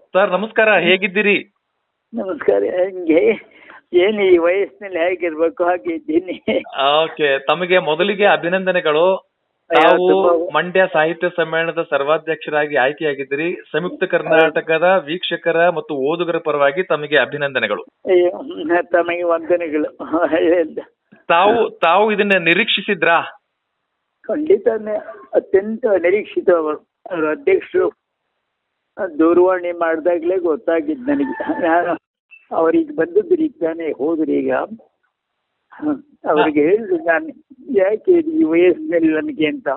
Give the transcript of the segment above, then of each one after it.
Sir ನಮಸ್ಕಾರ. ಹೇಗಿದ್ದೀರಿ? ನಮಸ್ಕಾರ. ಹಂಗೆ? ಏನು ಈ ವಯಸ್ಸಿನಲ್ಲಿ ಹೇಗಿರ್ಬೇಕು? ಹಾಗೆ ಇದ್ದೀನಿ. ಓಕೆ. ತಮಗೆ ಮೊದಲಿಗೆ ಅಭಿನಂದನೆಗಳು. ನಾವು ತಾವು ಮಂಡ್ಯ ಸಾಹಿತ್ಯ ಸಮ್ಮೇಳನದ ಸರ್ವಾಧ್ಯಕ್ಷರಾಗಿ ಆಯ್ಕೆಯಾಗಿದ್ದೀರಿ. ಸಂಯುಕ್ತ ಕರ್ನಾಟಕದ ವೀಕ್ಷಕರ ಮತ್ತು ಓದುಗರ ಪರವಾಗಿ ತಮಗೆ ಅಭಿನಂದನೆಗಳು. ಅಯ್ಯೋ ತಮಗೆ ವಂದನೆಗಳು. ಒಳ್ಳೆಯದು. ತಾವು ತಾವು ಇದನ್ನ ನಿರೀಕ್ಷಿಸಿದ್ರಾ? ಖಂಡಿತ ನೆ- ಅತ್ಯಂತ ನಿರೀಕ್ಷಿತ ಅವರು ಅಧ್ಯಕ್ಷರು. ದೂರವಾಣಿ ಮಾಡಿದಾಗಲೇ ಗೊತ್ತಾಗಿದ್ದು ನನಗೆ. ನಾನು ಅವ್ರಿಗೆ ಬಂದದ್ದು ಈಗ ತಾನೇ ಹೋದ್ರಿ ಈಗ? ಹ, ಅವ್ರಿಗೆ ಹೇಳಿದ್ರು ನಾನು ಯಾಕೆ ಈ ವಯಸ್ಸಿನಲ್ಲಿ ನನಗೆ ಅಂತ?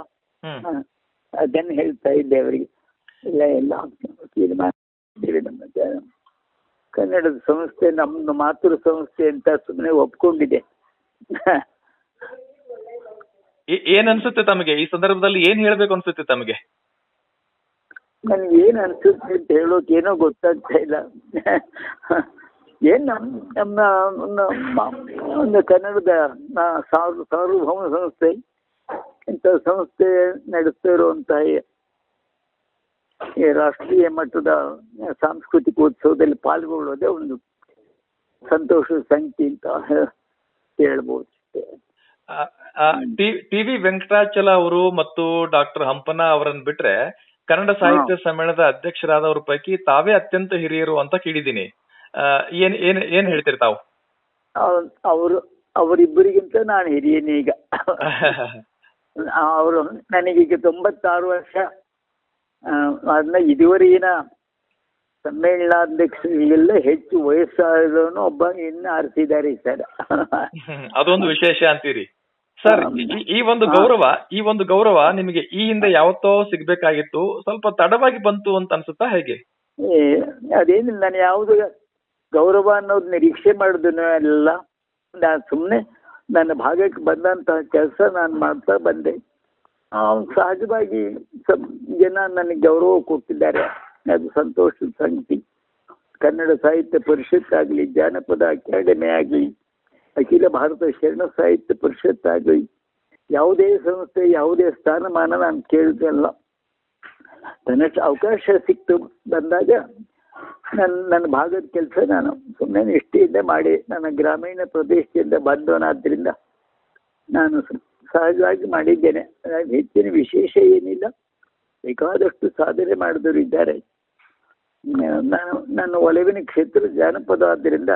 ಅದನ್ನು ಹೇಳ್ತಾ ಇದ್ದೆ ಅವರಿಗೆ. ಇಲ್ಲ ಎಲ್ಲ ತೀರ್ಮಾನ ನಮ್ಮ. ಕನ್ನಡದ ಸಂಸ್ಥೆ ನಮ್ಮ ಮಾತೃ ಸಂಸ್ಥೆ ಅಂತ ಸುಮ್ಮನೆ ಒಪ್ಕೊಂಡಿದೆ. ಏನ್ ಅನ್ಸುತ್ತೆ ತಮಗೆ? ಈ ಸಂದರ್ಭದಲ್ಲಿ ಏನ್ ಹೇಳ್ಬೇಕು ಅನ್ಸುತ್ತೆ ತಮಗೆ? ನನಗೆ ಏನು ಅನ್ಸುತ್ತೆ ಅಂತ ಹೇಳೋಕೆ ಏನೋ ಗೊತ್ತಾಗ್ತಾ ಇಲ್ಲ. ಏನ್ ನಮ್ಮ ನಮ್ಮ, ಒಂದು ಕನ್ನಡದ ಸಾರ್ವಭೌಮ ಸಂಸ್ಥೆ, ಇಂಥ ಸಂಸ್ಥೆ ನಡೆಸ್ತಾ ಇರುವಂತ ಈ- ರಾಷ್ಟ್ರೀಯ ಮಟ್ಟದ ಸಾಂಸ್ಕೃತಿಕ ಉತ್ಸವದಲ್ಲಿ ಪಾಲ್ಗೊಳ್ಳೋದೇ ಒಂದು ಸಂತೋಷದ ಸಂಗತಿ ಅಂತ ಹೇಳ್ಬೋದು. ಟಿ ವಿ ವೆಂಕಟಾಚಲ ಅವರು ಮತ್ತು ಡಾಕ್ಟರ್ ಹಂಪನ ಅವರನ್ನ ಬಿಟ್ರೆ ಕನ್ನಡ ಸಾಹಿತ್ಯ ಸಮ್ಮೇಳನದ ಅಧ್ಯಕ್ಷರಾದವ್ರ ಪೈಕಿ ತಾವೇ ಅತ್ಯಂತ ಹಿರಿಯರು ಅಂತ ಕೇಳಿದ್ದೀನಿ. ಏನ್ ಏನ್ ಏನ್ ಹೇಳ್ತೀರಿ ತಾವು? ಅವರು ಅವರಿಬ್ಬರಿಗಿಂತ ನಾನು ಹಿರಿಯನೇ ಈಗ. ಅವರು ನನಗೀಗ ತೊಂಬತ್ತಾರು ವರ್ಷ. ಅದನ್ನ ಇದುವರೆಗಿನ ಸಮ್ಮೇಳನಾಧ್ಯಕ್ಷರಿಗೆಲ್ಲ ಹೆಚ್ಚು ವಯಸ್ಸಾದವನು ಒಬ್ಬ ಇನ್ನು ಆರಿಸಿದ್ದಾರೆ ಸರ್ ಅದೊಂದು ವಿಶೇಷ ಅಂತೀರಿ. ಸರ್ ಈ- ಒಂದು ಗೌರವ ಈ ಒಂದು ಗೌರವ ನಿಮಗೆ ಈ ಹಿಂದೆ ಯಾವತ್ತೋ ಸಿಗ್ಬೇಕಾಗಿತ್ತು. ಸ್ವಲ್ಪ ತಡವಾಗಿ ಬಂತು ಅಂತ ಅನ್ಸುತ್ತಾ ಹೇಗೆ? ಏ, ಅದೇನಿಲ್ಲ ನಾನು ಯಾವುದು ಗೌರವ ಅನ್ನೋದು ನಿರೀಕ್ಷೆ ಮಾಡುದು ಎಲ್ಲ ನಾನು ಸುಮ್ಮನೆ ನನ್ನ ಭಾಗಕ್ಕೆ ಬಂದಂತಹ ಕೆಲಸ ನಾನು ಮಾಡ್ತಾ ಬಂದೆ. ಸಹಜವಾಗಿ ಸ್ವಲ್ಪ ಜನ ನನಗೆ ಗೌರವ ಕೊಟ್ಟಿದ್ದಾರೆ. ಅದು ಸಂತೋಷದ ಸಂಗತಿ. ಕನ್ನಡ ಸಾಹಿತ್ಯ ಪರಿಷತ್ ಆಗಲಿ ಜಾನಪದ ಅಕಾಡೆಮಿ ಆಗಲಿ ಅಖಿಲ ಭಾರತ ಶರಣ ಸಾಹಿತ್ಯ ಪರಿಷತ್ ಆಗಲಿ, ಯಾವುದೇ ಸಂಸ್ಥೆ, ಯಾವುದೇ ಸ್ಥಾನಮಾನ ನಾನು ಕೇಳಿದ್ರಲ್ಲ ತನ್ನಷ್ಟು ಅವಕಾಶ ಸಿಕ್ತು ಬಂದಾಗ ನನ್ನ ನನ್ನ ಭಾಗದ ಕೆಲಸ ನಾನು ಸುಮ್ಮನೆ ನಿಷ್ಠೆಯಿಂದ ಮಾಡಿ ನನ್ನ ಗ್ರಾಮೀಣ ಪ್ರದೇಶದಿಂದ ಬಂದವನಾದ್ರಿಂದ ನಾನು ಸಹಜವಾಗಿ ಮಾಡಿದ್ದೇನೆ. ಹೆಚ್ಚಿನ ವಿಶೇಷ ಏನಿಲ್ಲ. ಬೇಕಾದಷ್ಟು ಸಾಧನೆ ಮಾಡಿದವರು ಇದ್ದಾರೆ ನಾನು, ನನ್ನ ಒಲವಿನ ಕ್ಷೇತ್ರ ಜಾನಪದ ಆದ್ದರಿಂದ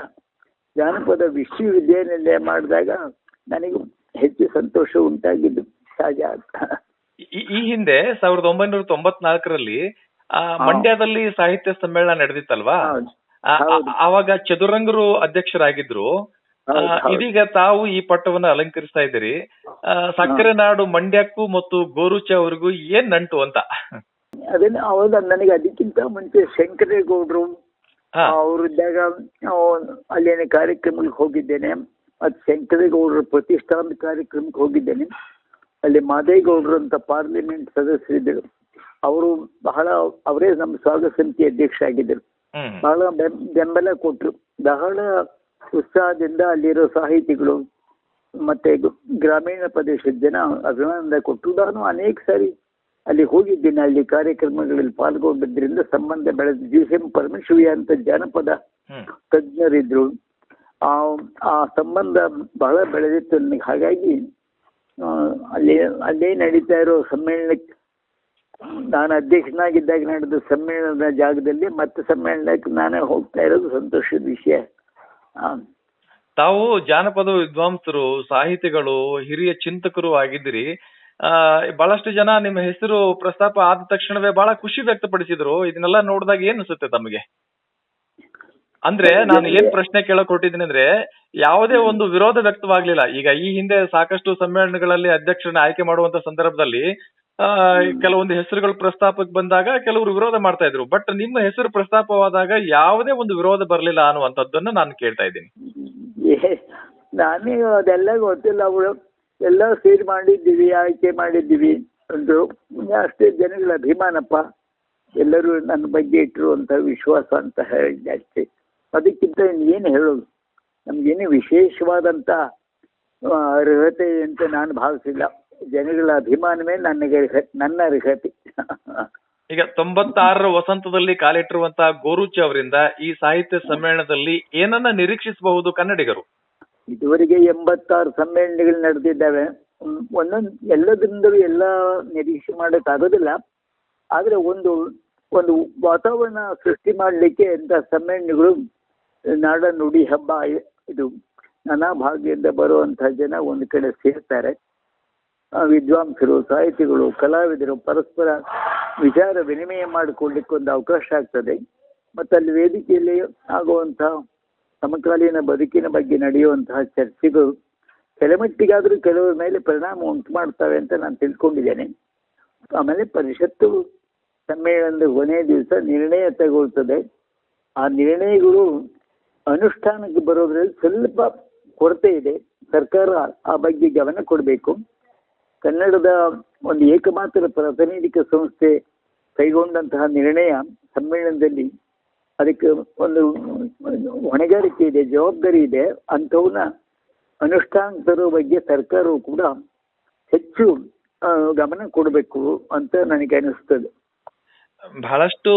ಜಾನಪದ ವಿಶ್ವವಿದ್ಯಾನಿಲಯ ಮಾಡಿದಾಗ ನನಗೆ ಹೆಚ್ಚು ಸಂತೋಷ ಉಂಟಾಗಿದ್ದು ಸಹಜ ಈ- ಹಿಂದೆ ಸಾವಿರದ ಒಂಬೈನೂರ ತೊಂಬತ್ನಾಲ್ಕರಲ್ಲಿ ಮಂಡ್ಯದಲ್ಲಿ ಸಾಹಿತ್ಯ ಸಮ್ಮೇಳನ ನಡೆದಿತ್ತಲ್ವಾ? ಅವಾಗ. ಆವಾಗ ಚದುರಂಗರು ಅಧ್ಯಕ್ಷರಾಗಿದ್ರು. ಇದೀಗ ತಾವು ಈ ಪಟ್ಟವನ್ನು ಅಲಂಕರಿಸ್ತಾ ಇದ್ದೀರಿ. ಸಕ್ಕರೆ ನಾಡು ಮಂಡ್ಯಕ್ಕೂ ಮತ್ತು ಗೋರುಚ ಅವರಿಗೂ ಏನ್ ನಂಟು ಅಂತ? ಅದನ್ನ ಅವಾಗ ನನಗೆ ಅದಕ್ಕಿಂತ ಮುಂಚೆ ಶಂಕರೇಗೌಡರು. ಅವರಿದ್ದಾಗ ಅಲ್ಲಿನ ಕಾರ್ಯಕ್ರಮಕ್ಕೆ ಹೋಗಿದ್ದೇನೆ. ಮತ್ತು ಶಂಕರೇಗೌಡರ ಪ್ರತಿಷ್ಠಾನ ಕಾರ್ಯಕ್ರಮಕ್ಕೆ ಹೋಗಿದ್ದೇನೆ. ಅಲ್ಲಿ ಮಾದೇಗೌಡರು ಅಂತ ಪಾರ್ಲಿಮೆಂಟ್ ಸದಸ್ಯರಿದ್ದರು ಅವರು ಬಹಳ ಅವರೇ ನಮ್ಮ ಸ್ವಾಗತ ಸಮಿತಿ ಅಧ್ಯಕ್ಷ ಆಗಿದ್ದರು. ಬಹಳ ಬೆಂಬಲ ಕೊಟ್ಟರು ಬಹಳ ಉತ್ಸಾಹದಿಂದ ಅಲ್ಲಿರೋ ಸಾಹಿತಿಗಳು ಮತ್ತೆ ಗ್ರಾಮೀಣ ಪ್ರದೇಶದ ಜನ ಅಭಿಮಾನ ಕೊಟ್ಟರು ನಾನು ಅನೇಕ ಸಾರಿ ಅಲ್ಲಿ ಹೋಗಿದ್ದೇನೆ. ಅಲ್ಲಿ ಕಾರ್ಯಕ್ರಮಗಳಲ್ಲಿ ಪಾಲ್ಗೊಂಡಿದ್ದರಿಂದ ಸಂಬಂಧ ಬೆಳೆದ ಜಿ ಎಂ ಪರಮೇಶ್ವರಿ ಅಂತ ಜಾನಪದ ತಜ್ಞರಿದ್ರು. ಆ ಆ ಸಂಬಂಧ ಬಹಳ ಬೆಳೆದಿತ್ತು ನನಗೆ. ಹಾಗಾಗಿ ಅಲ್ಲಿ ಅಲ್ಲೇ ನಡೀತಾ ಇರೋ ಸಮ್ಮೇಳನಕ್ಕೆ ನಾನು ಅಧ್ಯಕ್ಷನಾಗಿದ್ದಾಗ ನಡೆದ ಸಮ್ಮೇಳನದ ಜಾಗದಲ್ಲಿ ಮತ್ತೆ ಸಮ್ಮೇಳನಕ್ಕೆ ನಾನೇ ಹೋಗ್ತಾ ಇರೋದು ಸಂತೋಷದ ವಿಷಯ. ತಾವು ಜಾನಪದ ವಿದ್ವಾಂಸರು ಸಾಹಿತಿಗಳು ಹಿರಿಯ ಚಿಂತಕರು ಆಗಿದ್ದೀರಿ. ಬಹಳಷ್ಟು ಜನ ನಿಮ್ಮ ಹೆಸರು ಪ್ರಸ್ತಾಪ ಆದ ತಕ್ಷಣವೇ ಬಹಳ ಖುಷಿ ವ್ಯಕ್ತಪಡಿಸಿದ್ರು. ಇದನ್ನೆಲ್ಲ ನೋಡಿದಾಗ ಏನ್ ಅನ್ಸುತ್ತೆ ತಮಗೆ? ಅಂದ್ರೆ ನಾನು ಏನ್ ಪ್ರಶ್ನೆ ಕೇಳಕ್ ಹೊರಟಿದ್ದೀನಿ ಅಂದ್ರೆ, ಯಾವುದೇ ಒಂದು ವಿರೋಧ ವ್ಯಕ್ತವಾಗ್ಲಿಲ್ಲ. ಈಗ ಈ ಹಿಂದೆ ಸಾಕಷ್ಟು ಸಮ್ಮೇಳನಗಳಲ್ಲಿ ಅಧ್ಯಕ್ಷರನ್ನ ಆಯ್ಕೆ ಮಾಡುವಂತ ಸಂದರ್ಭದಲ್ಲಿ, ಆ, ಕೆಲವೊಂದು ಹೆಸರುಗಳು ಪ್ರಸ್ತಾಪಕ್ಕೆ ಬಂದಾಗ ಕೆಲವರು ವಿರೋಧ ಮಾಡ್ತಾ ಇದ್ರು. ಬಟ್ ನಿಮ್ಮ ಹೆಸರು ಪ್ರಸ್ತಾಪವಾದಾಗ ಯಾವುದೇ ಒಂದು ವಿರೋಧ ಬರಲಿಲ್ಲ ಅನ್ನುವಂಥದ್ದನ್ನ ನಾನು ಕೇಳ್ತಾ ಇದ್ದೀನಿ. ನಾನೀಗ ನಾನೇ ಅದೆಲ್ಲ ಗೊತ್ತಿಲ್ಲ ಎಲ್ಲ ಸೇರಿ ಮಾಡಿದ್ದೀವಿ ಆಯ್ಕೆ ಮಾಡಿದ್ದೀವಿ ಒಂದು ಅಷ್ಟೇ ಜನಗಳ ಅಭಿಮಾನಪ್ಪ. ಎಲ್ಲರೂ ನನ್ನ ಬಗ್ಗೆ ಇಟ್ಟಿರುವಂಥ ವಿಶ್ವಾಸ ಅಂತ ಹೇಳಿದ್ದೆ ಅಷ್ಟೇ. ಅದಕ್ಕಿಂತ ಏನು ಹೇಳೋದು? ನಮಗೇನು ವಿಶೇಷವಾದಂಥ ಆ, ಅರ್ಹತೆ ಅಂತ ನಾನು ಭಾವಿಸಿಲ್ಲ. ಜನಗಳ ಅಭಿಮಾನವೇ ನನಗೆ ನನ್ನ ಅರ್ಹತೆ. ಈಗ ತೊಂಬತ್ತಾರರ ವಸಂತದಲ್ಲಿ ಕಾಲಿಟ್ಟಿರುವಂತಹ ಗೋರುಚಿ ಅವರಿಂದ ಈ ಸಾಹಿತ್ಯ ಸಮ್ಮೇಳನದಲ್ಲಿ ಏನನ್ನ ನಿರೀಕ್ಷಿಸಬಹುದು ಕನ್ನಡಿಗರು? ಇದುವರೆಗೆ ಎಂಬತ್ತಾರು ಸಮ್ಮೇಳನಗಳು ನಡೆದಿದ್ದಾವೆ. ಒಂದೊಂದು ಎಲ್ಲದರಿಂದಲೂ ಎಲ್ಲ ನಿರೀಕ್ಷೆ ಮಾಡೋಕ್ಕಾಗೋದಿಲ್ಲ ಆದರೆ ಒಂದು ಒಂದು ವಾತಾವರಣ ಸೃಷ್ಟಿ ಮಾಡಲಿಕ್ಕೆ ಇಂಥ ಸಮ್ಮೇಳನಗಳು ನಾಡ ನುಡಿ ಹಬ್ಬ, ಇದು ನಾನಾ ಭಾಗದಿಂದ ಬರುವಂಥ ಜನ ಒಂದು ಕಡೆ ಸೇರ್ತಾರೆ. ವಿದ್ವಾಂಸರು, ಸಾಹಿತಿಗಳು, ಕಲಾವಿದರು ಪರಸ್ಪರ ವಿಚಾರ ವಿನಿಮಯ ಮಾಡಿಕೊಳ್ಳಿಕ್ಕೆ ಒಂದು ಅವಕಾಶ ಆಗ್ತದೆ. ಮತ್ತಲ್ಲಿ ವೇದಿಕೆಯಲ್ಲಿ ಆಗುವಂಥ ಸಮಕಾಲೀನ ಬದುಕಿನ ಬಗ್ಗೆ ನಡೆಯುವಂತಹ ಚರ್ಚೆಗಳು ಕೆಲಮಟ್ಟಿಗಾದರೂ ಕೆಲವರ ಮೇಲೆ ಪರಿಣಾಮ ಉಂಟು ಮಾಡ್ತವೆ ಅಂತ ನಾನು ತಿಳ್ಕೊಂಡಿದ್ದೇನೆ. ಆಮೇಲೆ ಪರಿಷತ್ತು ಸಮ್ಮೇಳನದ ಕೊನೆಯ ದಿವಸ ನಿರ್ಣಯ ತಗೊಳ್ತದೆ. ಆ ನಿರ್ಣಯಗಳು ಅನುಷ್ಠಾನಕ್ಕೆ ಬರೋದ್ರಲ್ಲಿ ಸ್ವಲ್ಪ ಕೊರತೆ ಇದೆ. ಸರ್ಕಾರ ಆ ಬಗ್ಗೆ ಗಮನ ಕೊಡಬೇಕು. ಕನ್ನಡದ ಒಂದು ಏಕಮಾತ್ರ ಪ್ರಾತಿನಿಧಿಕ ಸಂಸ್ಥೆ ಕೈಗೊಂಡಂತಹ ನಿರ್ಣಯ ಸಮ್ಮೇಳನದಲ್ಲಿ ಅದಕ್ಕೆ ಒಂದು ಹೊಣೆಗಾರಿಕೆ ಇದೆ, ಜವಾಬ್ದಾರಿ ಇದೆ. ಅಂಥವನ್ನ ಅನುಷ್ಠಾನ ತರೋ ಬಗ್ಗೆ ಸರ್ಕಾರವು ಕೂಡ ಹೆಚ್ಚು ಗಮನ ಕೊಡಬೇಕು ಅಂತ ನನಗೆ ಅನಿಸ್ತದೆ. ಬಹಳಷ್ಟು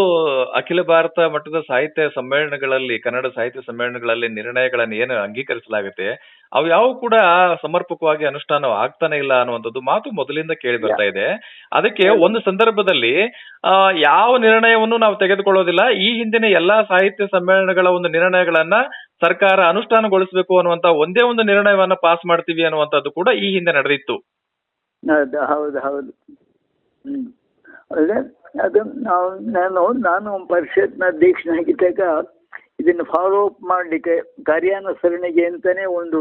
ಅಖಿಲ ಭಾರತ ಮಟ್ಟದ ಸಾಹಿತ್ಯ ಸಮ್ಮೇಳನಗಳಲ್ಲಿ ಕನ್ನಡ ಸಾಹಿತ್ಯ ಸಮ್ಮೇಳನಗಳಲ್ಲಿ ನಿರ್ಣಯಗಳನ್ನು ಏನು ಅಂಗೀಕರಿಸಲಾಗುತ್ತೆ ಅವು ಯಾವ ಕೂಡ ಸಮರ್ಪಕವಾಗಿ ಅನುಷ್ಠಾನ ಆಗ್ತಾನೆ ಇಲ್ಲ ಅನ್ನುವಂಥದ್ದು ಮಾತು ಮೊದಲಿಂದ ಕೇಳಿ ಬರ್ತಾ ಇದೆ. ಅದಕ್ಕೆ ಒಂದು ಸಂದರ್ಭದಲ್ಲಿ ಆ, ಯಾವ ನಿರ್ಣಯವನ್ನು ನಾವು ತೆಗೆದುಕೊಳ್ಳೋದಿಲ್ಲ ಈ ಹಿಂದಿನ ಎಲ್ಲಾ ಸಾಹಿತ್ಯ ಸಮ್ಮೇಳನಗಳ ಒಂದು ನಿರ್ಣಯಗಳನ್ನ ಸರ್ಕಾರ ಅನುಷ್ಠಾನಗೊಳಿಸಬೇಕು ಅನ್ನುವಂತ ಒಂದೇ ಒಂದು ನಿರ್ಣಯವನ್ನ ಪಾಸ್ ಮಾಡ್ತೀವಿ ಅನ್ನುವಂಥದ್ದು ಕೂಡ ಈ ಹಿಂದೆ ನಡೆದಿತ್ತು. ಹೌದು ಹೌದು ಹೌದು ಹ್ಮ್ ಅದೇ ಅದು ನಾವು, ನಾನು ನಾನು ಪರಿಷತ್ನ ಅಧ್ಯಕ್ಷನಾಗಿದ್ದಾಗ ಇದನ್ನು ಫಾಲೋ ಅಪ್ ಮಾಡಲಿಕ್ಕೆ ಕಾರ್ಯಾನುಸರಣೆಗೆ ಅಂತಾನೆ ಒಂದು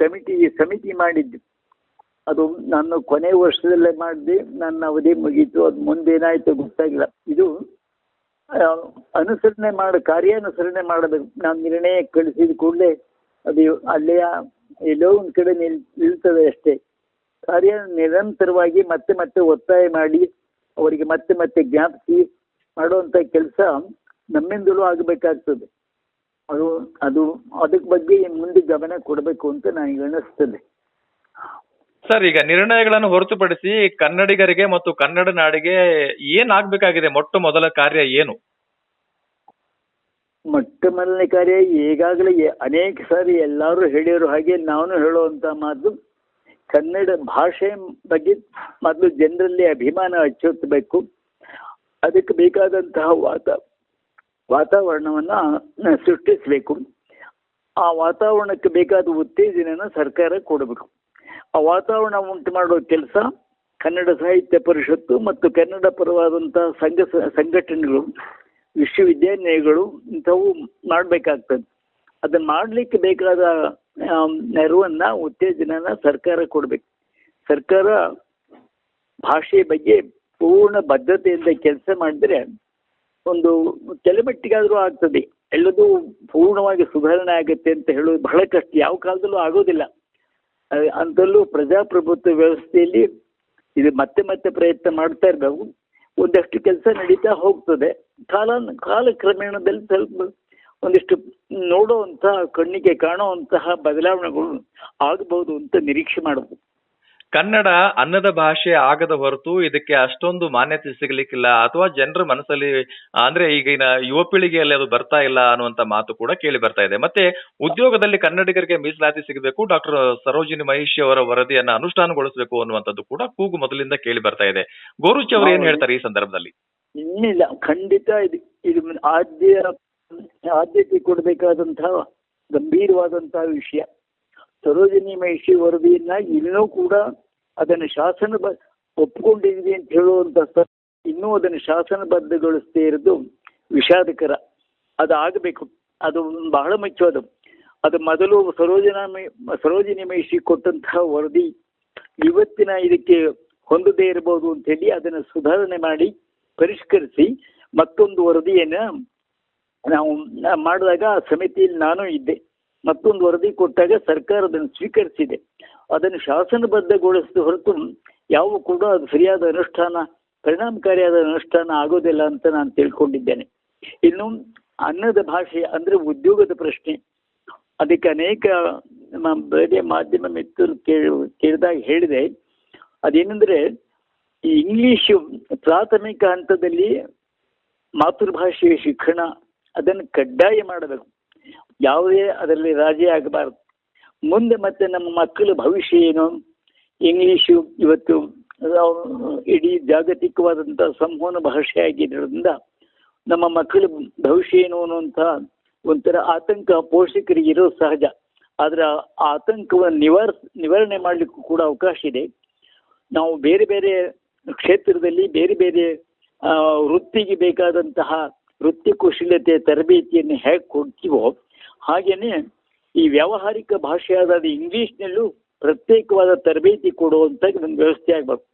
ಕಮಿಟಿ ಸಮಿತಿ ಮಾಡಿದ್ದು. ಅದು ನಾನು ಕೊನೆ ವರ್ಷದಲ್ಲೇ ಮಾಡಿದೆ, ನನ್ನ ಅವಧಿ ಮುಗೀತು, ಅದು ಮುಂದೇನಾಯಿತು ಗೊತ್ತಾಗಿಲ್ಲ ಇದು ಅನುಸರಣೆ ಮಾಡ, ಕಾರ್ಯಾನುಸರಣೆ ಮಾಡಬೇಕು ನಾನು ನಿರ್ಣಯ ಕಳಿಸಿದ ಕೂಡಲೇ ಅದು ಅಲ್ಲಿಯ ಎಲ್ಲೋ ಒಂದು ಕಡೆ ನಿಲ್, ನಿಲ್ತದೆ ಅಷ್ಟೇ. ಕಾರ್ಯ ನಿರಂತರವಾಗಿ ಮತ್ತೆ ಮತ್ತೆ ಒತ್ತಾಯ ಮಾಡಿ ಅವರಿಗೆ ಮತ್ತೆ ಮತ್ತೆ ಜ್ಞಾಪಿಸಿ ಮಾಡುವಂಥ ಕೆಲಸ ನಮ್ಮಿಂದಲೂ ಆಗಬೇಕಾಗ್ತದೆ. ಅದು ಅದು ಅದಕ್ಕೆ ಬಗ್ಗೆ ಮುಂದೆ ಗಮನ ಕೊಡಬೇಕು ಅಂತ ನನಗೆ ಅನಿಸ್ತದೆ ಸರ್ ಈಗ ನಿರ್ಣಯಗಳನ್ನು ಹೊರತುಪಡಿಸಿ ಕನ್ನಡಿಗರಿಗೆ ಮತ್ತು ಕನ್ನಡ ನಾಡಿಗೆ ಏನಾಗಬೇಕಾಗಿದೆ? ಆಗ್ಬೇಕಾಗಿದೆ ಮೊಟ್ಟ ಮೊದಲ ಕಾರ್ಯ ಏನು? ಮೊಟ್ಟ ಮೊದಲನೇ ಕಾರ್ಯ ಈಗಾಗಲೇ ಅನೇಕ ಸಾರಿ ಎಲ್ಲರೂ ಹೇಳಿರೋ ಹಾಗೆ ನಾನು ಹೇಳುವಂತ ಮಾತು ಕನ್ನಡ ಭಾಷೆ ಬಗ್ಗೆ ಮೊದಲು ಜನರಲ್ಲಿ ಅಭಿಮಾನ ಹೆಚ್ಚಿಸಬೇಕು ಅದಕ್ಕೆ ಬೇಕಾದಂತಹ ವಾತ, ವಾತಾವರಣವನ್ನು ಸೃಷ್ಟಿಸಬೇಕು. ಆ ವಾತಾವರಣಕ್ಕೆ ಬೇಕಾದ ಉತ್ತೇಜನ ಸರ್ಕಾರ ಕೊಡಬೇಕು. ಆ ವಾತಾವರಣ ಉಂಟು ಮಾಡುವ ಕೆಲಸ ಕನ್ನಡ ಸಾಹಿತ್ಯ ಪರಿಷತ್ತು ಮತ್ತು ಕನ್ನಡ ಪರವಾದಂತಹ ಸಂಘ, ಸಂಘಟನೆಗಳು, ವಿಶ್ವವಿದ್ಯಾನಿಲಯಗಳು ಇಂಥವು ಮಾಡಬೇಕಾಗ್ತದೆ. ಅದನ್ನು ಮಾಡಲಿಕ್ಕೆ ಬೇಕಾದ ನೆರವನ್ನ ಉತ್ತೇಜನನ ಸರ್ಕಾರ ಕೊಡಬೇಕು. ಸರ್ಕಾರ ಭಾಷೆ ಬಗ್ಗೆ ಪೂರ್ಣ ಬದ್ಧತೆಯಿಂದ ಕೆಲಸ ಮಾಡಿದ್ರೆ ಒಂದು ಕೆಲಮಟ್ಟಿಗಾದ್ರೂ ಆಗ್ತದೆ. ಎಲ್ಲದೂ ಪೂರ್ಣವಾಗಿ ಸುಧಾರಣೆ ಆಗುತ್ತೆ ಅಂತ ಹೇಳೋದು ಬಹಳ ಕಷ್ಟ ಯಾವ ಕಾಲದಲ್ಲೂ ಆಗೋದಿಲ್ಲ. ಅಂತಲ್ಲೂ ಪ್ರಜಾಪ್ರಭುತ್ವ ವ್ಯವಸ್ಥೆಯಲ್ಲಿ ಇದು ಮತ್ತೆ ಮತ್ತೆ ಪ್ರಯತ್ನ ಮಾಡ್ತಾ ಇರ್ಬೇಕು. ಒಂದಷ್ಟು ಕೆಲಸ ನಡೀತಾ ಹೋಗ್ತದೆ. ಕಾಲ, ಕಾಲಕ್ರಮೇಣದಲ್ಲಿ ಸ್ವಲ್ಪ ಒಂದಿಷ್ಟು ನೋಡುವಂತಹ ಕಣ್ಣಿಗೆ ಕಾಣುವಂತಹ ಬದಲಾವಣೆಗಳು ಆಗಬಹುದು ಅಂತ ನಿರೀಕ್ಷೆ ಮಾಡಬಹುದು ಕನ್ನಡ ಅನ್ನದ ಭಾಷೆ ಆಗದ ಹೊರತು ಇದಕ್ಕೆ ಅಷ್ಟೊಂದು ಮಾನ್ಯತೆ ಸಿಗಲಿಕ್ಕಿಲ್ಲ. ಅಥವಾ ಜನರ ಮನಸ್ಸಲ್ಲಿ ಅಂದ್ರೆ ಈಗಿನ ಯುವ ಪೀಳಿಗೆಯಲ್ಲಿ ಅದು ಬರ್ತಾ ಇಲ್ಲ ಅನ್ನುವಂತ ಮಾತು ಕೂಡ ಕೇಳಿ ಬರ್ತಾ ಇದೆ. ಮತ್ತೆ ಉದ್ಯೋಗದಲ್ಲಿ ಕನ್ನಡಿಗರಿಗೆ ಮೀಸಲಾತಿ ಸಿಗಬೇಕು ಡಾಕ್ಟರ್ ಸರೋಜಿನಿ ಮಹಿಷಿ ಅವರ ವರದಿಯನ್ನ ಅನುಷ್ಠಾನಗೊಳಿಸಬೇಕು ಅನ್ನುವಂಥದ್ದು ಕೂಡ ಕೂಗು ಮೊದಲಿಂದ ಕೇಳಿ ಬರ್ತಾ ಇದೆ. ಗೋರುಚಿ ಅವರು ಏನ್ ಹೇಳ್ತಾರೆ ಈ ಸಂದರ್ಭದಲ್ಲಿ? ಇಲ್ಲ ಖಂಡಿತ ಇದು ಇದು ಆದ್ಯ ಆದ್ಯತೆ ಕೊಡಬೇಕಾದಂತಹ ಗಂಭೀರವಾದಂತಹ ವಿಷಯ. ಸರೋಜಿನಿ ಮಹಿಷಿ ವರದಿಯನ್ನ ಇನ್ನೂ ಕೂಡ ಅದನ್ನು ಶಾಸನ ಒಪ್ಪಿಕೊಂಡಿದ್ವಿ ಅಂತ ಹೇಳುವಂತ ಇನ್ನೂ ಅದನ್ನು ಶಾಸನಬದ್ಧಗೊಳಿಸದೇ ಇರೋದು ವಿಷಾದಕರ. ಅದು ಆಗಬೇಕು ಅದು ಬಹಳ ಮುಖ್ಯವಾದ ಅದು ಮೊದಲು ಸರೋಜನ ಸರೋಜಿನಿ ಮಹಿಷಿ ಕೊಟ್ಟಂತಹ ವರದಿ ಇವತ್ತಿನ ಇದಕ್ಕೆ ಹೊಂದದೇ ಇರಬಹುದು ಅಂತ ಹೇಳಿ ಅದನ್ನು ಸುಧಾರಣೆ ಮಾಡಿ ಪರಿಷ್ಕರಿಸಿ ಮತ್ತೊಂದು ವರದಿಯನ್ನ ನಾವು ಮಾಡಿದಾಗ ಸಮಿತಿಯಲ್ಲಿ ನಾನು ಇದ್ದೆ. ಮತ್ತೊಂದು ವರದಿ ಕೊಟ್ಟಾಗ ಸರ್ಕಾರ ಅದನ್ನು ಸ್ವೀಕರಿಸಿದೆ. ಅದನ್ನು ಶಾಸನಬದ್ಧಗೊಳಿಸಿದ ಹೊರತು ಯಾವ ಕೂಡ ಅದು ಸರಿಯಾದ ಅನುಷ್ಠಾನ, ಪರಿಣಾಮಕಾರಿಯಾದ ಅನುಷ್ಠಾನ ಆಗೋದಿಲ್ಲ ಅಂತ ನಾನು ತಿಳ್ಕೊಂಡಿದ್ದೇನೆ. ಇನ್ನು ಅನ್ನದ ಭಾಷೆ ಅಂದ್ರೆ ಉದ್ಯೋಗದ ಪ್ರಶ್ನೆ. ಅದಕ್ಕೆ ಅನೇಕ ಬೇರೆ ಮಾಧ್ಯಮ ಮಿತ್ರರು ಕೇಳಿ, ಕೇಳಿದಾಗ ಹೇಳಿದೆ, ಅದೇನೆಂದ್ರೆ ಈ ಇಂಗ್ಲೀಷು ಪ್ರಾಥಮಿಕ ಹಂತದಲ್ಲಿ ಮಾತೃಭಾಷೆಯ ಶಿಕ್ಷಣ ಅದನ್ನು ಕಡ್ಡಾಯ ಮಾಡಬೇಕು. ಯಾವುದೇ ಅದರಲ್ಲಿ ರಾಜಿ ಆಗಬಾರದು. ಮುಂದೆ ಮತ್ತೆ ನಮ್ಮ ಮಕ್ಕಳ ಭವಿಷ್ಯ ಏನು? ಇಂಗ್ಲೀಷು ಇವತ್ತು ಇಡೀ ಜಾಗತಿಕವಾದಂಥ ಸಂವಹನ ಭಾಷೆ ಆಗಿರೋದ್ರಿಂದ ನಮ್ಮ ಮಕ್ಕಳ ಭವಿಷ್ಯ ಏನು ಅನ್ನುವಂಥ ಒಂಥರ ಆತಂಕ ಪೋಷಕರಿಗೆ ಇರೋದು ಸಹಜ. ಆದರೆ ಆತಂಕವನ್ನು ನಿವಾರ, ನಿವಾರಣೆ ಮಾಡಲಿಕ್ಕೂ ಕೂಡ ಅವಕಾಶ ಇದೆ. ನಾವು ಬೇರೆ ಬೇರೆ ಕ್ಷೇತ್ರದಲ್ಲಿ ಬೇರೆ ಬೇರೆ ವೃತ್ತಿಗೆ ಬೇಕಾದಂತಹ ವೃತ್ತಿ ಕುಶಲತೆ ತರಬೇತಿಯನ್ನು ಹೇಗೆ ಕೊಡ್ತೀವೋ ಹಾಗೇನೆ ಈ ವ್ಯಾವಹಾರಿಕ ಭಾಷೆಯಾದ ಇಂಗ್ಲಿಷ್ನಲ್ಲೂ ಪ್ರತ್ಯೇಕವಾದ ತರಬೇತಿ ಕೊಡುವಂತ ಒಂದು ವ್ಯವಸ್ಥೆ ಆಗಬೇಕು.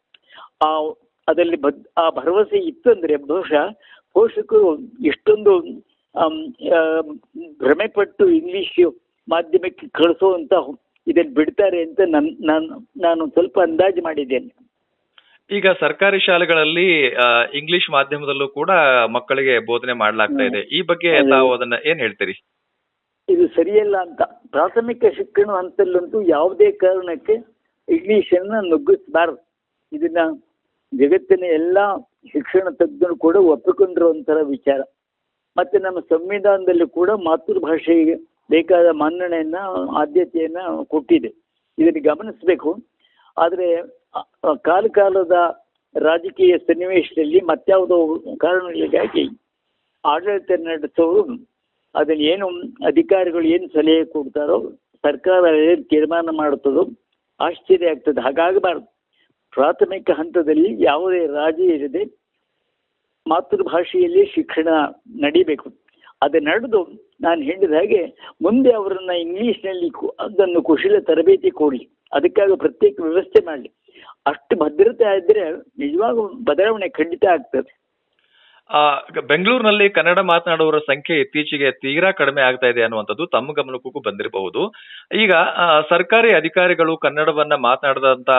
ಆ ಅದರಲ್ಲಿ ಬದ್ ಆ ಭರವಸೆ ಇತ್ತಂದ್ರೆ ಬಹುಶಃ ಪೋಷಕರು ಇಷ್ಟೊಂದು ಭ್ರಮೆಪಟ್ಟು ಇಂಗ್ಲಿಷ್ ಮಾಧ್ಯಮಕ್ಕೆ ಕಳಿಸುವಂತ ಇದನ್ನು ಬಿಡ್ತಾರೆ ಅಂತ ನನ್, ನಾನು ನಾನು ಸ್ವಲ್ಪ ಅಂದಾಜು ಮಾಡಿದ್ದೇನೆ. ಈಗ ಸರ್ಕಾರಿ ಶಾಲೆಗಳಲ್ಲಿ ಇಂಗ್ಲಿಷ್ ಮಾಧ್ಯಮದಲ್ಲೂ ಕೂಡ ಮಕ್ಕಳಿಗೆ ಬೋಧನೆ ಮಾಡಲಾಗ್ತಾ ಇದೆ. ಈ ಬಗ್ಗೆ ನಾವು ತಾವು ಅದನ್ನ ಏನ್ ಹೇಳ್ತೀರಿ? ಇದು ಸರಿಯಲ್ಲ ಅಂತ. ಪ್ರಾಥಮಿಕ ಶಿಕ್ಷಣ ಹಂತಲ್ಲಂತೂ ಯಾವುದೇ ಕಾರಣಕ್ಕೆ ಇಂಗ್ಲಿಷ್ ಅನ್ನ ನುಗ್ಗಿಸಬಾರದು. ಇದನ್ನ ಜಗತ್ತಿನ ಎಲ್ಲಾ ಶಿಕ್ಷಣ ತಜ್ಞರು ಕೂಡ ಒಪ್ಪಿಕೊಂಡಿರುವಂತಹ ವಿಚಾರ. ಮತ್ತೆ ನಮ್ಮ ಸಂವಿಧಾನದಲ್ಲಿ ಕೂಡ ಮಾತೃಭಾಷೆಗೆ ಬೇಕಾದ ಮನ್ನಣೆಯನ್ನ ಆದ್ಯತೆಯನ್ನ ಕೊಟ್ಟಿದೆ. ಇದನ್ನು ಗಮನಿಸಬೇಕು. ಆದರೆ ಕಾಲ ಕಾಲದ ರಾಜಕೀಯ ಸನ್ನಿವೇಶದಲ್ಲಿ ಮತ್ಯಾವುದೋ ಕಾರಣಗಳಿಗಾಗಿ ಆಡಳಿತ ನಡೆಸೋರು ಅದನ್ನ ಏನು ಅಧಿಕಾರಿಗಳು ಏನು ಸಲಹೆ ಕೊಡ್ತಾರೋ ಸರ್ಕಾರ ಏನು ತೀರ್ಮಾನ ಮಾಡುತ್ತದೋ ಆಶ್ಚರ್ಯ ಆಗ್ತದೆ. ಹಾಗಾಗಬಾರ್ದು ಪ್ರಾಥಮಿಕ ಹಂತದಲ್ಲಿ ಯಾವುದೇ ರಾಜಿ ಇರದೆ ಮಾತೃಭಾಷೆಯಲ್ಲಿ ಶಿಕ್ಷಣ ನಡಿಬೇಕು. ಅದು ನಡೆದು ನಾನು ಹೇಳಿದ ಹಾಗೆ ಮುಂದೆ ಅವರನ್ನ ಇಂಗ್ಲಿಷ್ನಲ್ಲಿ ಅದನ್ನು ಕುಶಲ ತರಬೇತಿ ಕೊಡಿ. ಅದಕ್ಕಾಗಿ ಪ್ರತ್ಯೇಕ ವ್ಯವಸ್ಥೆ ಮಾಡಲಿ. ಅಷ್ಟು ಭದ್ರತೆ ಆದ್ರೆ ನಿಜವಾಗೂ ಬದಲಾವಣೆ ಖಂಡಿತ ಆಗ್ತದೆ. ಬೆಂಗಳೂರಿನಲ್ಲಿ ಕನ್ನಡ ಮಾತನಾಡುವವರ ಸಂಖ್ಯೆ ಇತ್ತೀಚೆಗೆ ತೀರಾ ಕಡಿಮೆ ಆಗ್ತಾ ಇದೆ ಅನ್ನುವಂಥದ್ದು ತಮ್ಮ ಗಮನಕ್ಕೂ ಬಂದಿರಬಹುದು. ಈಗ ಆ, ಸರ್ಕಾರಿ ಅಧಿಕಾರಿಗಳು ಕನ್ನಡವನ್ನ ಮಾತನಾಡದಂತ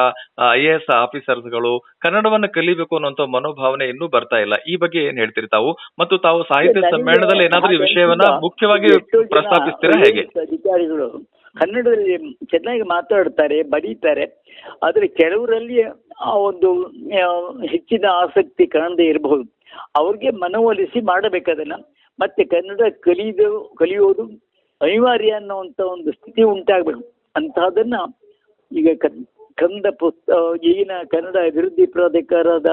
ಐ ಎ ಎಸ್ ಆಫೀಸರ್ಸ್ಗಳು ಕನ್ನಡವನ್ನ ಕಲಿಬೇಕು ಅನ್ನುವಂತ ಮನೋಭಾವನೆ ಇನ್ನೂ ಬರ್ತಾ ಇಲ್ಲ. ಈ ಬಗ್ಗೆ ಏನ್ ಹೇಳ್ತೀರಿ ತಾವು? ಮತ್ತು ತಾವು ಸಾಹಿತ್ಯ ಸಮ್ಮೇಳನದಲ್ಲಿ ಏನಾದ್ರೂ ಈ ವಿಷಯವನ್ನ ಮುಖ್ಯವಾಗಿ ಪ್ರಸ್ತಾಪಿಸ್ತೀರಾ ಹೇಗೆ? ಅಧಿಕಾರಿಗಳು ಕನ್ನಡದಲ್ಲಿ ಚೆನ್ನಾಗಿ ಮಾತಾಡ್ತಾರೆ ಬರೀತಾರೆ. ಆದ್ರೆ ಕೆಲವರಲ್ಲಿ ಆ ಒಂದು ಹೆಚ್ಚಿನ ಆಸಕ್ತಿ ಕಾಣದೇ ಇರಬಹುದು. ಅವ್ರಿಗೆ ಮನವೊಲಿಸಿ ಮಾಡಬೇಕದನ್ನ ಮತ್ತೆ ಕನ್ನಡ ಕಲಿಯೋದು ಕಲಿಯೋದು ಅನಿವಾರ್ಯ ಅನ್ನುವಂಥ ಒಂದು ಸ್ಥಿತಿ ಉಂಟಾಗಬೇಕು. ಅಂತಹದನ್ನ ಈಗ ಕಂದ ಪುಸ್ತ, ಈಗಿನ ಕನ್ನಡ ಅಭಿವೃದ್ಧಿ ಪ್ರಾಧಿಕಾರದ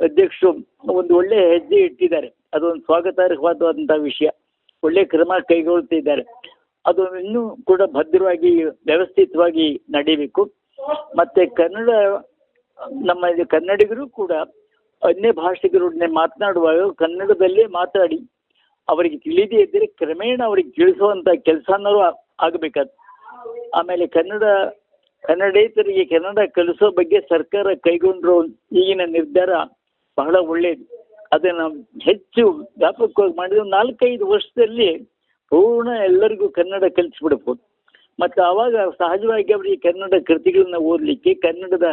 ಅಧ್ಯಕ್ಷರು ಒಂದು ಒಳ್ಳೆ ಹೆಜ್ಜೆ ಇಟ್ಟಿದ್ದಾರೆ. ಅದೊಂದು ಸ್ವಾಗತಾರ್ಹವಾದಂತಹ ವಿಷಯ. ಒಳ್ಳೆ ಕ್ರಮ ಕೈಗೊಳ್ತಿದ್ದಾರೆ. ಅದು ಇನ್ನೂ ಕೂಡ ಭದ್ರವಾಗಿ, ವ್ಯವಸ್ಥಿತವಾಗಿ ನಡೀಬೇಕು. ಮತ್ತೆ ಕನ್ನಡ, ನಮ್ಮ ಕನ್ನಡಿಗರು ಕೂಡ ಅನ್ಯ ಭಾಷಿಗರೊಡನೆ ಮಾತನಾಡುವಾಗ ಕನ್ನಡದಲ್ಲೇ ಮಾತಾಡಿ, ಅವರಿಗೆ ತಿಳಿದೇ ಇದ್ದರೆ ಕ್ರಮೇಣ ಅವರಿಗೆ ತಿಳಿಸುವಂತ ಕೆಲಸನೂ ಆಗಬೇಕಾದ. ಆಮೇಲೆ ಕನ್ನಡ, ಕನ್ನಡೇತರಿಗೆ ಕನ್ನಡ ಕಲಿಸೋ ಬಗ್ಗೆ ಸರ್ಕಾರ ಕೈಗೊಂಡಿರೋ ಈಗಿನ ನಿರ್ಧಾರ ಬಹಳ ಒಳ್ಳೆಯದು ಅದನ್ನು ಹೆಚ್ಚು ವ್ಯಾಪಕವಾಗಿ ಮಾಡಿದ್ರೆ ನಾಲ್ಕೈದು ವರ್ಷದಲ್ಲಿ ಪೂರ್ಣ ಎಲ್ಲರಿಗೂ ಕನ್ನಡ ಕಲಿಸ್ಬಿಡ್ಬೋದು ಮತ್ತು ಆವಾಗ ಸಹಜವಾಗಿ ಅವರಿಗೆ ಕನ್ನಡ ಕೃತಿಗಳನ್ನ ಓದಲಿಕ್ಕೆ, ಕನ್ನಡದ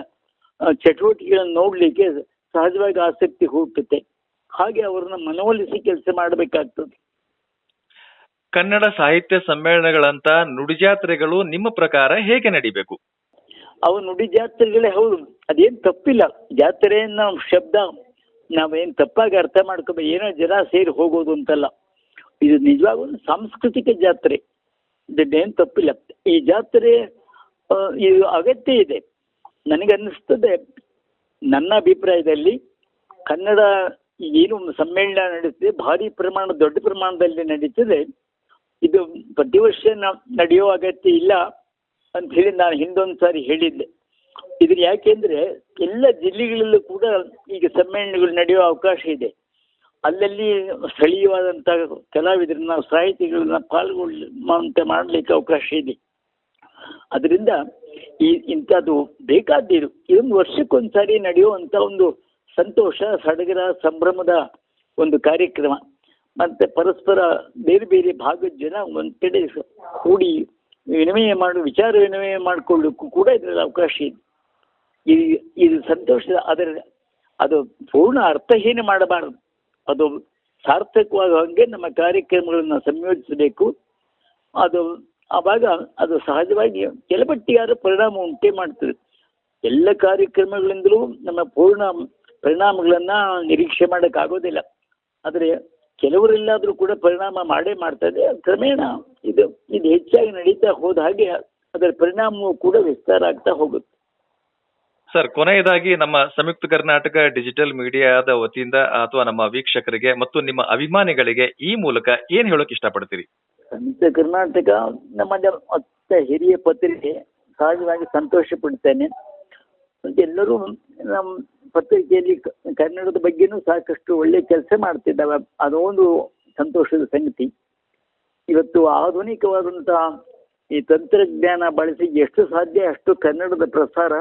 ಚಟುವಟಿಕೆಗಳನ್ನ ನೋಡಲಿಕ್ಕೆ ಸಹಜವಾಗಿ ಆಸಕ್ತಿ ಹುಟ್ಟುತ್ತೆ. ಹಾಗೆ ಅವರನ್ನ ಮನವೊಲಿಸಿ ಕೆಲಸ ಮಾಡಬೇಕಾಗ್ತದೆ. ಕನ್ನಡ ಸಾಹಿತ್ಯ ಸಮ್ಮೇಳನಗಳಂತ ನುಡಿಜಾತ್ರೆಗಳು ನಿಮ್ಮ ಪ್ರಕಾರ ಹೇಗೆ ನಡಿಬೇಕು? ಅವು ನುಡಿ ಜಾತ್ರೆಗಳೇ ಹೌದು. ಅದೇನ್ ತಪ್ಪಿಲ್ಲ. ಜಾತ್ರೆ ಅನ್ನೋ ಶಬ್ದ ನಾವೇನ್ ತಪ್ಪಾಗಿ ಅರ್ಥ ಮಾಡ್ಕೋಬೇಕು ಏನೋ ಜನ ಸೇರಿ ಹೋಗೋದು ಅಂತಲ್ಲ. ಇದು ನಿಜವಾಗೂ ಒಂದು ಸಾಂಸ್ಕೃತಿಕ ಜಾತ್ರೆ. ಇದೇನು ತಪ್ಪಿಲ್ಲ. ಈ ಜಾತ್ರೆ ಇದು ಅಗತ್ಯ ಇದೆ. ನನಗೆ ಅನ್ನಿಸ್ತದೆ ನನ್ನ ಅಭಿಪ್ರಾಯದಲ್ಲಿ ಕನ್ನಡ ಏನು ಸಮ್ಮೇಳನ ನಡೆಸಿದೆ, ಭಾರಿ ಪ್ರಮಾಣ, ದೊಡ್ಡ ಪ್ರಮಾಣದಲ್ಲಿ ನಡೀತದೆ. ಇದು ಪ್ರತಿ ವರ್ಷ ನಡೆಯೋ ಅಗತ್ಯ ಇಲ್ಲ ಅಂತ ಹೇಳಿ ನಾನು ಹಿಂದೊಂದು ಸಾರಿ ಹೇಳಿದ್ದೆ. ಇದ್ರ ಯಾಕೆಂದ್ರೆ ಎಲ್ಲ ಜಿಲ್ಲೆಗಳಲ್ಲೂ ಕೂಡ ಈಗ ಸಮ್ಮೇಳನಗಳು ನಡೆಯುವ ಅವಕಾಶ ಇದೆ. ಅಲ್ಲಲ್ಲಿ ಸ್ಥಳೀಯವಾದಂಥ ಕಲಾವಿದರನ್ನ, ಸಾಹಿತಿಗಳನ್ನ ಪಾಲ್ಗೊಳ್ಳುವಂತೆ ಮಾಡಲಿಕ್ಕೆ ಅವಕಾಶ ಇದೆ. ಅದರಿಂದ ಈ ಇಂಥದ್ದು ಬೇಕಾದ್ದಿರು. ಇದೊಂದು ವರ್ಷಕ್ಕೊಂದ್ಸಾರಿ ನಡೆಯುವಂಥ ಒಂದು ಸಂತೋಷ, ಸಡಗರ, ಸಂಭ್ರಮದ ಒಂದು ಕಾರ್ಯಕ್ರಮ. ಮತ್ತೆ ಪರಸ್ಪರ ಬೇರೆ ಬೇರೆ ಭಾಗದ ಜನ ಒಂದು ಕಡೆ ಕೂಡಿ ವಿನಿಮಯ ಮಾಡಿ, ವಿಚಾರ ವಿನಿಮಯ ಮಾಡಿಕೊಳ್ಳಿಕ್ಕೂ ಕೂಡ ಇದರಲ್ಲಿ ಅವಕಾಶ ಇದೆ. ಇದು ಸಂತೋಷ ಅದರ, ಅದು ಪೂರ್ಣ ಅರ್ಥಹೀನ ಮಾಡಬಾರದು. ಅದು ಸಾರ್ಥಕವಾದ ಹಂಗೆ ನಮ್ಮ ಕಾರ್ಯಕ್ರಮಗಳನ್ನ ಸಂಯೋಜಿಸಬೇಕು. ಅದು ಆವಾಗ ಅದು ಸಹಜವಾಗಿ ಕೆಲಮಟ್ಟಿಗಾದ ಪರಿಣಾಮ ಉಂಟೆ ಮಾಡ್ತದೆ. ಎಲ್ಲ ಕಾರ್ಯಕ್ರಮಗಳಿಂದಲೂ ನಮ್ಮ ಪೂರ್ಣ ಪರಿಣಾಮಗಳನ್ನ ನಿರೀಕ್ಷೆ ಮಾಡೋಕ್ಕಾಗೋದಿಲ್ಲ. ಆದರೆ ಕೆಲವರೆಲ್ಲಾದರೂ ಕೂಡ ಪರಿಣಾಮ ಮಾಡೇ ಮಾಡ್ತದೆ. ಕ್ರಮೇಣ ಇದು ಇದು ಹೆಚ್ಚಾಗಿ ನಡೀತಾ ಹೋದ ಹಾಗೆ ಅದರ ಪರಿಣಾಮವೂ ಕೂಡ ವಿಸ್ತಾರ ಆಗ್ತಾ ಹೋಗುತ್ತೆ. ಸರ್, ಕೊನೆಯದಾಗಿ ನಮ್ಮ ಸಂಯುಕ್ತ ಕರ್ನಾಟಕ ಡಿಜಿಟಲ್ ಮೀಡಿಯಾದ ವತಿಯಿಂದ ಅಥವಾ ನಮ್ಮ ವೀಕ್ಷಕರಿಗೆ ಮತ್ತು ನಿಮ್ಮ ಅಭಿಮಾನಿಗಳಿಗೆ ಈ ಮೂಲಕ ಏನ್ ಹೇಳೋಕೆ ಇಷ್ಟಪಡ್ತೀರಿ? ಸಂಯುಕ್ತ ಕರ್ನಾಟಕ ನಮ್ಮಲ್ಲಿ ಅತ್ತ ಹಿರಿಯ ಪತ್ರಿಕೆ ಸಹಜವಾಗಿ ಸಂತೋಷ ಪಡ್ತೇನೆ. ಎಲ್ಲರೂ ನಮ್ಮ ಪತ್ರಿಕೆಯಲ್ಲಿ ಕನ್ನಡದ ಬಗ್ಗೆನೂ ಸಾಕಷ್ಟು ಒಳ್ಳೆ ಕೆಲಸ ಮಾಡ್ತಿದ್ದಾವೆ. ಅದೊಂದು ಸಂತೋಷದ ಸಂಗತಿ. ಇವತ್ತು ಆಧುನಿಕವಾದಂತಹ ಈ ತಂತ್ರಜ್ಞಾನ ಬಳಸಿ ಎಷ್ಟು ಸಾಧ್ಯ, ಅಷ್ಟು ಕನ್ನಡದ ಪ್ರಸಾರ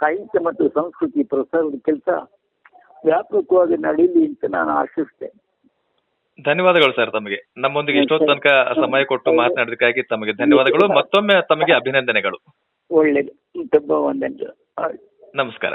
ಸಾಹಿತ್ಯ ಮತ್ತು ಸಂಸ್ಕೃತಿ ಪ್ರಸಾರದ ಕೆಲಸ ವ್ಯಾಪಕವಾಗಿ ನಡೀಲಿ ಅಂತ ನಾನು ಆಶಿಸ್ತೇನೆ. ಧನ್ಯವಾದಗಳು ಸರ್ ತಮಗೆ. ನಮ್ಮೊಂದಿಗೆ ಇಷ್ಟೊತ್ತು ತನಕ ಸಮಯ ಕೊಟ್ಟು ಮಾತನಾಡೋದಕ್ಕಾಗಿ ತಮಗೆ ಧನ್ಯವಾದಗಳು. ಮತ್ತೊಮ್ಮೆ ತಮಗೆ ಅಭಿನಂದನೆಗಳು. ಒಳ್ಳೇದು. ತುಂಬ ವಂದನೆಗಳು. ನಮಸ್ಕಾರ.